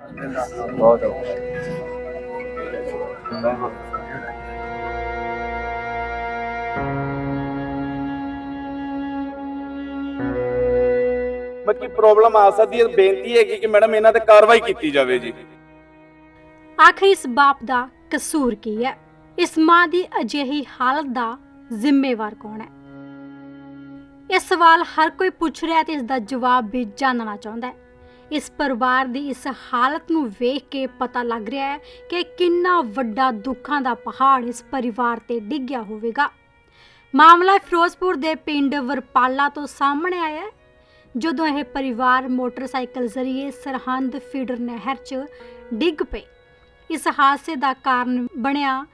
ਬਹੁਤ ਔਖਾ ਮੱਕੀ ਪ੍ਰੋਬਲਮ ਆ ਸਕਦੀ ਹੈ ਬੇਨਤੀ ਹੈਗੀ ਕਿ ਮੈਡਮ ਇਹਨਾਂ ਤੇ ਕਾਰਵਾਈ ਕੀਤੀ ਜਾਵੇ ਜੀ। ਆਖਰ ਇਸ ਬਾਪ ਦਾ ਕਸੂਰ ਕੀ ਹੈ? ਇਸ ਮਾਂ ਦੀ ਅਜਿਹੀ ਹਾਲਤ ਦਾ ਜ਼ਿੰਮੇਵਾਰ ਕੌਣ ਹੈ? ਇਹ ਸਵਾਲ ਹਰ ਕੋਈ ਪੁੱਛ ਰਿਹਾ ਤੇ ਇਸ ਦਾ ਜਵਾਬ ਵੀ ਜਾਣਨਾ ਚਾਹੁੰਦਾ ਹੈ। ਇਸ ਪਰਿਵਾਰ ਦੀ ਇਸ ਹਾਲਤ ਨੂੰ ਵੇਖ ਕੇ ਪਤਾ ਲੱਗ ਰਿਹਾ ਹੈ ਕਿ ਕਿੰਨਾ ਵੱਡਾ ਦੁੱਖਾਂ ਦਾ ਪਹਾੜ ਇਸ ਪਰਿਵਾਰ ਤੇ ਡਿੱਗਿਆ ਹੋਵੇਗਾ। ਮਾਮਲਾ ਫਿਰੋਜ਼ਪੁਰ ਦੇ ਪਿੰਡ ਵਰਪਾਲਾ ਤੋਂ ਸਾਹਮਣੇ ਆਇਆ ਹੈ, ਜਦੋਂ ਇਹ ਪਰਿਵਾਰ ਮੋਟਰਸਾਈਕਲ ਜ਼ਰੀਏ ਸਰਹੰਦ ਫੀਡਰ ਨਹਿਰ 'ਚ ਡਿੱਗ ਪਏ। ਇਸ ਹਾਦਸੇ ਦਾ ਕਾਰਨ ਬਣਿਆ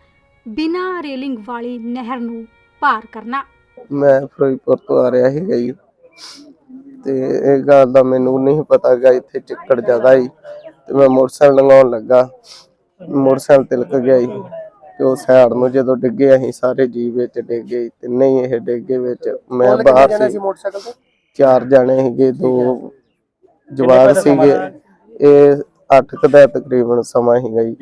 ਬਿਨਾਂ ਰੇਲਿੰਗ ਵਾਲੀ ਨਹਿਰ ਨੂੰ ਪਾਰ ਕਰਨਾ। ਮੈਂ ਫਿਰੋਜ਼ਪੁਰ ਤੋਂ ਆ ਰਿਹਾ ਸੀਗਾ ਜੀ। ਤੇ ਇਹ ਗੱਲ ਦਾ ਮੈਨੂੰ ਨਹੀਂ ਪਤਾ ਗਾ ਇੱਥੇ ਚਿੱਕੜ ਜ਼ਿਆਦਾ ਹੀ ਤੇ ਮੈਂ ਮੋਟਰਸਾਈਕਲ ਲੰਘਾਉਣ ਲੱਗਾ। ਮੋਟਰਸਾਈਕਲ ਤਿਲਕ ਗਿਆ ਜੀ ਤੇ ਉਹ ਸਾਈਡ ਨੂੰ ਜਦੋਂ ਡਿੱਗੇ ਅਸੀਂ ਸਾਰੇ ਜੀਵ ਵਿੱਚ ਡਿੱਗੇ ਤੇ ਨਹੀਂ ਇਹ ਡਿੱਗੇ ਵਿੱਚ। ਮੈਂ ਬਾਹਰ ਸੀ। ਮੋਟਰਸਾਈਕਲ ਤੇ? ਚਾਰ ਜਣੇ ਸੀਗੇ ਦੋ ਜਵਾਨ ਸੀਗੇ। ਇਹ 8 ਦਾ ਤਕਰੀਬਨ ਸਮਾਂ ਸੀਗਾ ਜੀ।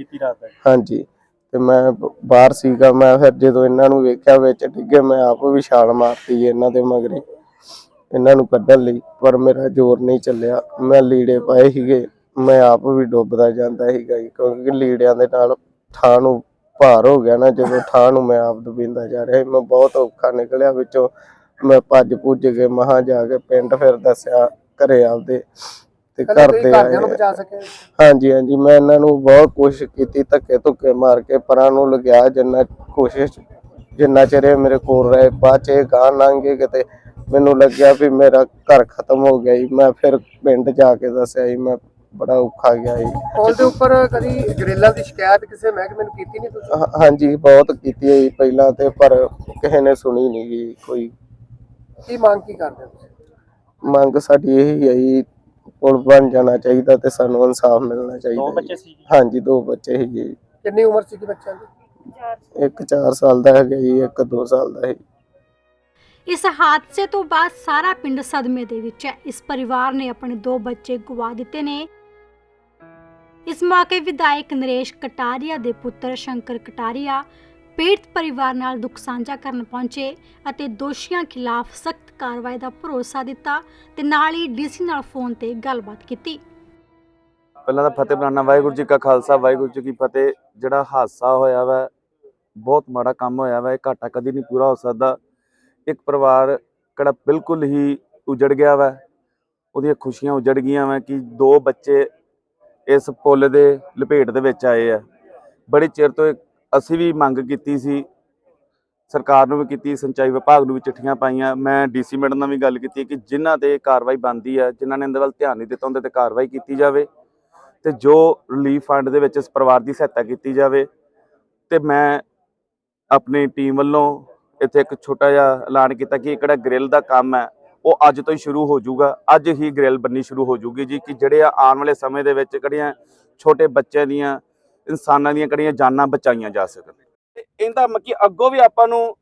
ਹਾਂਜੀ। ਤੇ ਮੈਂ ਬਾਹਰ ਸੀਗਾ ਮੈਂ ਫਿਰ ਜਦੋਂ ਇਹਨਾਂ ਨੂੰ ਵੇਖਿਆ ਵਿੱਚ ਡਿੱਗੇ ਮੈਂ ਆਪ ਵੀ ਛਾਲ ਮਾਰਤੀ ਇਹਨਾਂ ਦੇ ਮਗਰੇ। ਇਹਨਾਂ ਨੂੰ ਕੱਢਣ ਲਈ ਪਰ ਮੇਰਾ ਜ਼ੋਰ ਨਹੀਂ ਚੱਲਿਆ। ਮੈਂ ਲੀੜੇ ਪਾਏ ਸੀਗੇ। ਮੈਂ ਆਪ ਵੀ ਡੁੱਬਦਾ ਜਾਂਦਾ ਸੀਗਾ ਜੀ, ਕਿਉਂਕਿ ਲੀੜਿਆਂ ਦੇ ਨਾਲ ਥਾਂ ਨੂੰ ਭਾਰ ਹੋ ਗਿਆ ਨਾ। ਜਦੋਂ ਥਾਂ ਨੂੰ ਮੈਂ ਆਪ ਡੁੱਬਿੰਦਾ ਜਾ ਰਿਹਾ ਸੀ, ਮੈਂ ਬਹੁਤ ਔਖਾ ਨਿਕਲਿਆ ਵਿੱਚੋਂ। ਮੈਂ ਭੱਜ ਭੁੱਜ ਕੇ ਮਹਾ ਜਾ ਕੇ ਪਿੰਡ ਫਿਰ ਦੱਸਿਆ ਘਰੇ ਆਪਦੇ ਤੇ ਘਰ ਤੁਸੀਂ ਦੇ ਘਰਦਿਆਂ ਨੂੰ ਆਏ। ਬਚਾ ਸਕੇ। ਹਾਂਜੀ ਹਾਂਜੀ ਮੈਂ ਇਹਨਾਂ ਨੂੰ ਬਹੁਤ ਕੋਸ਼ਿਸ਼ ਕੀਤੀ ਧੱਕੇ ਧੁੱਕੇ ਮਾਰ ਕੇ ਪਰਾਂ ਨੂੰ ਲਗਿਆ ਜਿੰਨਾ ਕੋਸ਼ਿਸ਼ ਜਿੰਨਾ ਚਿਰ ਇਹ ਮੇਰੇ ਕੋਲ ਰਹੇ ਬਾਅਦ ਚ ਇਹ ਗਾਂ ਲੰਘੇ ਕਿਤੇ। ਮੈਨੂੰ ਲੱਗਿਆ ਵੀ ਮੇਰਾ ਘਰ ਖਤਮ ਹੋ ਗਿਆ ਜੀ। ਮੈਂ ਫਿਰ ਪਿੰਡ ਜਾ ਕੇ ਦੱਸਿਆ ਜੀ ਮੈਂ ਬੜਾ ਔਖਾ ਗਿਆ ਜੀ। ਪੁਲ ਦੇ ਉੱਪਰ ਕਦੀ ਗਰੇਲਾਂ ਦੀ ਸ਼ਿਕਾਇਤ ਕਿਸੇ ਮਹਿਕਮੇ ਨੂੰ ਕੀਤੀ ਨਹੀਂ ਤੁਸੀਂ? ਹਾਂ- ਹਾਂਜੀ ਬਹੁਤ ਕੀਤੀ ਹੈ ਜੀ ਪਹਿਲਾਂ ਤੇ ਪਰ ਕਿਸੇ ਨੇ ਸੁਣੀ ਨਹੀਂ ਜੀ ਕੋਈ। ਕੀ ਮੰਗ ਕੀ ਕਰਦੇ ਹੋ ਤੁਸੀਂ? ਮੰਗ ਸਾਡੀ ਇਹੀ ਹੈ ਜੀ ਪੁਲ ਬਣ ਜਾਣਾ ਚਾਹੀਦਾ ਤੇ ਸਾਨੂੰ ਇਨਸਾਫ ਮਿਲਣਾ ਚਾਹੀਦਾ ਦੋ। ਬੱਚੇ ਸੀ ਹਾਂਜੀ ਦੋ ਬੱਚੇ ਸੀ ਜੀ। ਕਿੰਨੀ ਉਮਰ ਸੀ ਬੱਚਿਆਂ ਦੀ? ਇੱਕ 4 ਸਾਲ ਦਾ ਹੈਗਾ ਜੀ ਇੱਕ 2 ਸਾਲ ਦਾ ਹੈ ਇਸ ਹਾਦਸੇ ਤੋਂ ਬਾਅਦ ਸਾਰਾ ਪਿੰਡ ਸਦਮੇ ਦੇ ਵਿੱਚ ਹੈ। ਇਸ ਪਰਿਵਾਰ ਨੇ ਆਪਣੇ ਦੋ ਬੱਚੇ ਗਵਾ ਦਿੱਤੇ ਨੇ। ਇਸ ਮੌਕੇ ਵਿਧਾਇਕ ਨਰੇਸ਼ ਕਟਾਰੀਆ ਦੇ ਪੁੱਤਰ ਸ਼ੰਕਰ ਕਟਾਰੀਆ ਪੀੜਤ ਪਰਿਵਾਰ ਨਾਲ ਦੁੱਖ ਸਾਂਝਾ ਕਰਨ ਪਹੁੰਚੇ ਅਤੇ ਦੋਸ਼ੀਆਂ ਖਿਲਾਫ ਸਖਤ ਕਾਰਵਾਈ ਦਾ ਭਰੋਸਾ ਦਿੱਤਾ ਤੇ ਨਾਲ ਹੀ ਡੀਸੀ ਨਾਲ ਫੋਨ ਤੇ ਗੱਲਬਾਤ ਕੀਤੀ। ਪਹਿਲਾਂ ਤਾਂ ਫਤਿਹ ਬੁਲਾਣਾ ਵਾਹਿਗੁਰੂ ਜੀ ਕਾ ਖਾਲਸਾ, ਵਾਹਿਗੁਰੂ ਜੀ ਕੀ ਫਤਿਹ। ਜਿਹੜਾ ਹਾਦਸਾ ਹੋਇਆ ਵਾ, ਬਹੁਤ ਮਾੜਾ ਕੰਮ ਹੋਇਆ ਵਾ, ਇਹ ਘਾਟਾ ਕਦੀ ਨਹੀਂ ਪੂਰਾ ਹੋ ਸਕਦਾ। ਇੱਕ ਪਰਿਵਾਰ ਕਿਹੜਾ ਬਿਲਕੁਲ ਹੀ ਉਜੜ ਗਿਆ ਵਾ, ਉਹਦੀਆਂ ਖੁਸ਼ੀਆਂ ਉਜੜ ਗਈਆਂ ਵਾ ਕਿ ਦੋ ਬੱਚੇ ਇਸ ਪੁੱਲ ਦੇ ਲਪੇਟ ਦੇ ਵਿੱਚ ਆਏ ਆ। ਬੜੀ ਚਿਰ ਤੋਂ ਅਸੀਂ ਵੀ ਮੰਗ ਕੀਤੀ ਸੀ, ਸਰਕਾਰ ਨੂੰ ਵੀ ਕੀਤੀ, ਸਿੰਚਾਈ ਵਿਭਾਗ ਨੂੰ ਵੀ ਚਿੱਠੀਆਂ ਪਾਈਆਂ। ਮੈਂ ਡੀਸੀ ਮੈਡਮ ਨਾਲ ਵੀ ਗੱਲ ਕੀਤੀ ਕਿ ਜਿਨ੍ਹਾਂ ਤੇ ਕਾਰਵਾਈ ਬੰਦੀ ਆ, ਜਿਨ੍ਹਾਂ ਨੇ ਇਹਦੇ ਵੱਲ ਧਿਆਨ ਨਹੀਂ ਦਿੱਤਾ ਉਹਦੇ ਤੇ ਕਾਰਵਾਈ ਕੀਤੀ ਜਾਵੇ ਤੇ ਜੋ ਰਿਲੀਫ ਫੰਡ ਦੇ ਵਿੱਚ ਇਸ ਪਰਿਵਾਰ ਦੀ ਸਹਾਇਤਾ ਕੀਤੀ ਜਾਵੇ ਤੇ ਮੈਂ ਆਪਣੀ ਟੀਮ ਵੱਲੋਂ ਇੱਥੇ ਇੱਕ ਛੋਟਾ ਜਿਹਾ ਐਲਾਨ ਕੀਤਾ ਕਿ ਇਹ ਕਿਹੜਾ ਗ੍ਰਿਲ ਦਾ ਕੰਮ ਹੈ ਉਹ ਅੱਜ ਤੋਂ ਹੀ ਸ਼ੁਰੂ ਹੋ ਜਾਊਗਾ। ਅੱਜ ਹੀ ਗ੍ਰਿਲ ਬੰਨੀ ਸ਼ੁਰੂ ਹੋ ਜਾਊਗੀ ਜੀ ਕਿ ਜਿਹੜੇ ਆਉਣ ਵਾਲੇ ਸਮੇਂ ਦੇ ਵਿੱਚ ਕਿਹੜੀਆਂ ਛੋਟੇ ਬੱਚਿਆਂ ਦੀਆਂ ਇਨਸਾਨਾਂ ਦੀਆਂ ਕਿਹੜੀਆਂ ਜਾਨਾਂ ਬਚਾਈਆਂ ਜਾ ਸਕਣ। ਇਹਦਾ ਮੱਕੀ ਅੱਗੋਂ ਵੀ ਆਪਾਂ ਨੂੰ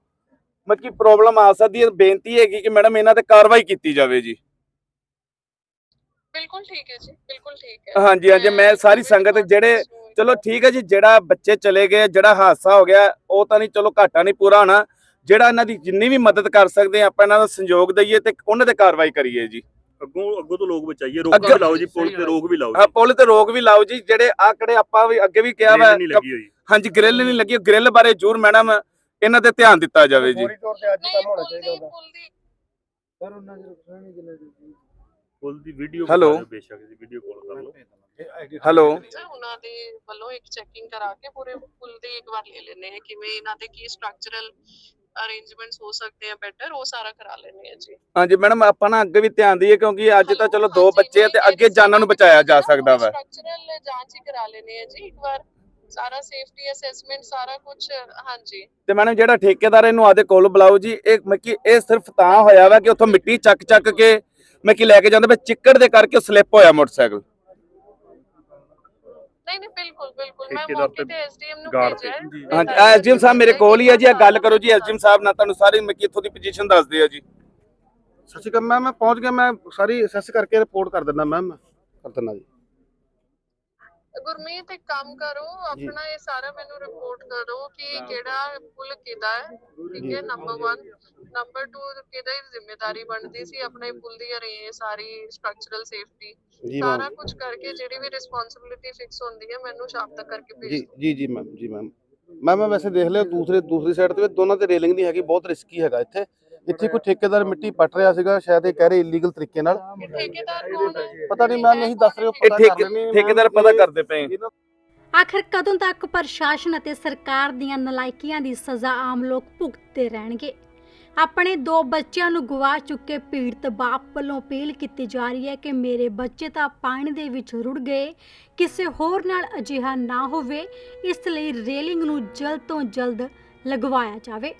ਮੱਕੀ ਪ੍ਰੋਬਲਮ ਆ ਸਕਦੀ ਹੈ ਬੇਨਤੀ ਹੈਗੀ ਕਿ ਮੈਡਮ ਇਹਨਾਂ ਤੇ ਕਾਰਵਾਈ ਕੀਤੀ ਜਾਵੇ ਜੀ। ਬਿਲਕੁਲ ਠੀਕ ਹੈ ਜੀ ਬਿਲਕੁਲ ਠੀਕ ਹੈ। ਹਾਂਜੀ ਹਾਂਜੀ ਮੈਂ ਸਾਰੀ ਸੰਗਤ ਜਿਹੜੇ ਚਲੋ ਠੀਕ ਹੈ ਜੀ ਜਿਹੜਾ ਬੱਚੇ ਚਲੇ ਗਏ ਜਿਹੜਾ ਹਾਦਸਾ ਹੋ ਗਿਆ ਉਹ ਤਾਂ ਨਹੀਂ ਚਲੋ ਘਾਟਾ ਨਹੀਂ ਪੂਰਾ ਹੋਣਾ। ਜਿਹੜਾ ਇਹਨਾਂ ਦੀ ਜਿੰਨੀ ਵੀ ਮਦਦ ਕਰ ਸਕਦੇ ਆ ਆਪਾਂ ਇਹਨਾਂ ਦਾ ਸੰਯੋਗ ਦਈਏ ਤੇ ਉਹਨਾਂ ਤੇ ਕਾਰਵਾਈ ਕਰੀਏ ਜੀ। ਅੱਗੋਂ ਅੱਗੋਂ ਤੋਂ ਲੋਕ ਬਚਾਈਏ ਰੋਕਾਂ ਵੀ ਲਾਓ ਜੀ ਪੁਲ ਤੇ ਰੋਕ ਵੀ ਲਾਓ ਆ ਪੁੱਲ ਤੇ ਰੋਕ ਵੀ ਲਾਓ ਜੀ ਜਿਹੜੇ ਆਕੜੇ ਆਪਾਂ ਵੀ ਅੱਗੇ ਵੀ ਕਿਹਾ ਵਾ ਹਾਂਜੀ ਗ੍ਰਿਲ ਨਹੀਂ ਲੱਗੀ ਗ੍ਰਿਲ ਬਾਰੇ ਜ਼ਰੂਰ ਮੈਡਮ ਇਹਨਾਂ ਤੇ ਧਿਆਨ ਦਿੱਤਾ ਜਾਵੇ ਜੀ। ਫੌਰੀ ਤੌਰ ਤੇ ਅੱਜ ਹੀ ਨਹੀਂ ਕੰਮ ਹੋਣਾ ਪੁੱਲ ਚਾਹੀਦਾ ਦੀ ਉਹਦਾ। ਪੁੱਲ ਦੀ ਸਰ ਉਹਨਾਂ ਦੇ ਰੁਕਸਾਨੀ ਜਿੰਨੇ ਪੁਲ ਦੀ ਵੀਡੀਓ Hello? ਬੇਸ਼ੱਕ ਜੀ ਵੀਡੀਓ ਕਾਲ ਕਰ ਲਓ। ਹੈਲੋ। ਉਹਨਾਂ ਦੇ ਵੱਲੋਂ ਇੱਕ ਚੈਕਿੰਗ ਕਰਾ ਕੇ ਪੂਰੇ ਪੁੱਲ ਦੀ ਇੱਕ ਵਾਰ ਲੈ ਲੈਣੇ ਹੈ ਕਿਵੇਂ ਇਹਨਾਂ ਦੇ ਕੀ ਸਟਰਕਚਰਲ ਅਰੇਂਜਮੈਂਟਸ ਹੋ ਸਕਦੇ ਆ ਬੈਟਰ ਉਹ ਸਾਰਾ ਕਰਾ ਲੈਣੇ ਆ ਜੀ। ਹਾਂਜੀ ਮੈਡਮ ਆਪਾਂ ਨਾ ਅੱਗੇ ਵੀ ਧਿਆਨ ਦਈਏ ਕਿਉਂਕਿ ਅੱਜ ਤਾਂ ਚਲੋ ਦੋ ਬੱਚੇ ਆ ਤੇ ਅੱਗੇ ਜਾਨਾਂ ਨੂੰ ਬਚਾਇਆ ਜਾ ਸਕਦਾ ਵਾ। ਸਟਰਕਚਰਲ ਜਾਂਚ ਹੀ ਕਰਾ ਲੈਣੇ ਆ ਜੀ ਇੱਕ ਵਾਰ ਸਾਰਾ ਸੇਫਟੀ ਅਸੈਸਮੈਂਟ ਸਾਰਾ ਕੁਝ ਹਾਂਜੀ। ਤੇ ਮੈਡਮ ਜਿਹੜਾ ਠੇਕੇਦਾਰ ਇਹਨੂੰ ਆਦੇ ਕੋਲ ਬੁਲਾਓ ਜੀ ਇਹ ਮੱਕੀ ਇਹ ਸਿਰਫ ਤਾਂ ਹੋਇਆ ਵਾ ਕਿ ਉੱਥੋਂ ਮਿੱਟੀ ਚੱਕ ਚੱਕ ਕੇ ਮੱਕੀ ਲੈ ਕੇ ਜਾਂਦੇ ਵੇ ਚਿੱਕੜ ਦੇ ਕਰਕੇ ਸਲਿੱਪ ਹੋਇਆ ਮੋਟਰਸਾਈਕਲ। ਨਹੀਂ ਨਹੀਂ ਬਿਲਕੁਲ ਬਿਲਕੁਲ। ਮੈਂ ਠੇਕੇਦਾਰ ਮੌਕੇ ਤੇ ਤੇ ਐਸਡੀਐਮ ਨੂੰ ਗਾਰਡ ਭੇਜਿਆ ਹੈ। ਤੇ। ਹਾਂਜੀ ਐਸਡੀਐਮ ਸਾਹਿਬ ਮੇਰੇ ਕੋਲ ਹੀ ਆ ਜੀ ਆ ਗੱਲ ਕਰੋ ਜੀ ਐਸਡੀਐਮ ਸਾਹਿਬ ਨਾਲ ਤੁਹਾਨੂੰ ਸਾਰੀ ਮੱਕੀ ਇੱਥੋਂ ਦੀ ਪੋਜੀਸ਼ਨ ਦੱਸਦੇ ਆ ਜੀ। ਸਤਿ ਸ਼੍ਰੀ ਅਕਾਲ ਮੈਮ ਮੈਂ ਪਹੁੰਚ ਗਿਆ ਮੈਂ ਸਾਰੀ ਅਸੈਸ ਕਰਕੇ ਰਿਪੋਰਟ ਕਰ ਦਿੰਦਾ ਮੈਮ। ਕਰ ਦਿੰਦਾ ਜੀ। ਗੁਰਮੀਤ ਇੱਕ ਕੰਮ ਕਰੋ ਆਪਣਾ ਇਹ ਸਾਰਾ ਮੈਨੂੰ ਰਿਪੋਰਟ ਕਰੋ ਕਿ ਕਿਹੜਾ ਪੁੱਲ ਕਿਹਦਾ ਹੈ ਠੀਕ ਹੈ? ਨੰਬਰ 1 ਨੰਬਰ 2 ਕਿਹਦੀ ਜ਼ਿੰਮੇਵਾਰੀ ਬਣਦੀ ਸੀ ਆਪਣੇ ਪੁੱਲ ਦੀ ਅਰੇ ਸਾਰੀ ਸਟਰਕਚਰਲ ਸੇਫਟੀ ਸਾਰਾ ਕੁਝ ਕਰਕੇ ਜਿਹੜੀ ਵੀ ਰਿਸਪੌਂਸਿਬਿਲਿਟੀ ਫਿਕਸ ਹੁੰਦੀ ਹੈ ਮੈਨੂੰ ਸ਼ਾਮ ਤੱਕ ਕਰਕੇ ਭੇਜ ਜੀ ਜੀ ਜੀ ਮੈਮ ਜੀ ਮੈਮ ਮੈਂ ਵੈਸੇ ਦੇਖ ਲਿਆ ਦੂਸਰੇ ਦੂਸਰੀ ਸਾਈਡ ਤੇ ਦੋਨਾਂ ਤੇ ਰੇਲਿੰਗ ਨਹੀਂ ਹੈਗੀ ਬਹੁਤ ਰਿਸਕੀ ਹੈਗਾ ਇੱਥੇ। ਇੱਥੇ ਕੋਈ ਠੇਕੇਦਾਰ ਮਿੱਟੀ ਪੱਟ ਰਿਹਾ ਸੀਗਾ ਸ਼ਾਇਦ ਇਹ ਕਹਿ ਰਹੇ ਇਲੀਗਲ ਤਰੀਕੇ ਨਾਲ। ਇਹ ਠੇਕੇਦਾਰ ਕੌਣ ਹੈ ਪਤਾ ਨਹੀਂ ਮੈਮ ਨਹੀਂ ਦੱਸ ਰਹੇ ਪਤਾ ਕਰ ਲੈਣੇ ਠੇਕੇਦਾਰ ਪਤਾ ਕਰਦੇ ਪਏ ਆਖਰ ਕਦੋਂ ਤੱਕ ਪ੍ਰਸ਼ਾਸਨ ਅਤੇ ਸਰਕਾਰ ਦੀਆਂ ਨਲਾਇਕੀਆਂ ਦੀ ਸਜ਼ਾ ਆਮ ਲੋਕ ਭੁਗਤਦੇ ਰਹਿਣਗੇ? ਆਪਣੇ ਦੋ ਬੱਚਿਆਂ ਨੂੰ ਗਵਾ ਚੁੱਕੇ ਪੀੜਤ ਬਾਪ ਵੱਲੋਂ ਅਪੀਲ ਕੀਤੀ ਜਾ ਰਹੀ ਹੈ ਕਿ ਮੇਰੇ ਬੱਚੇ ਤਾਂ ਪਾਣੀ ਦੇ ਵਿੱਚ ਰੁੜ ਗਏ ਕਿਸੇ ਹੋਰ ਨਾਲ ਅਜਿਹਾ ਨਾ ਹੋਵੇ ਇਸ ਲਈ ਰੇਲਿੰਗ ਨੂੰ ਜਲਦ ਤੋਂ ਜਲਦ ਲਗਵਾਇਆ ਜਾਵੇ।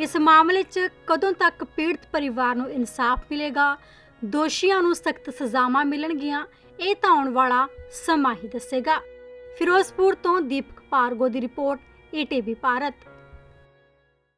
ਇਸ ਮਾਮਲੇ 'ਚ ਕਦੋਂ ਤੱਕ ਪੀੜਤ ਪਰਿਵਾਰ ਨੂੰ ਇਨਸਾਫ ਮਿਲੇਗਾ? ਦੋਸ਼ੀਆਂ ਨੂੰ ਸਖਤ ਸਜ਼ਾਵਾਂ ਮਿਲਣਗੀਆਂ? ਇਹ ਤਾਂ ਆਉਣ ਵਾਲਾ ਸਮਾਂ ਹੀ ਦੱਸੇਗਾ। ਫਿਰੋਜ਼ਪੁਰ ਤੋਂ ਦੀਪਕ ਪਾਰਗੋ ਦੀ ਰਿਪੋਰਟ ਏਟੀਵੀ ਭਾਰਤ।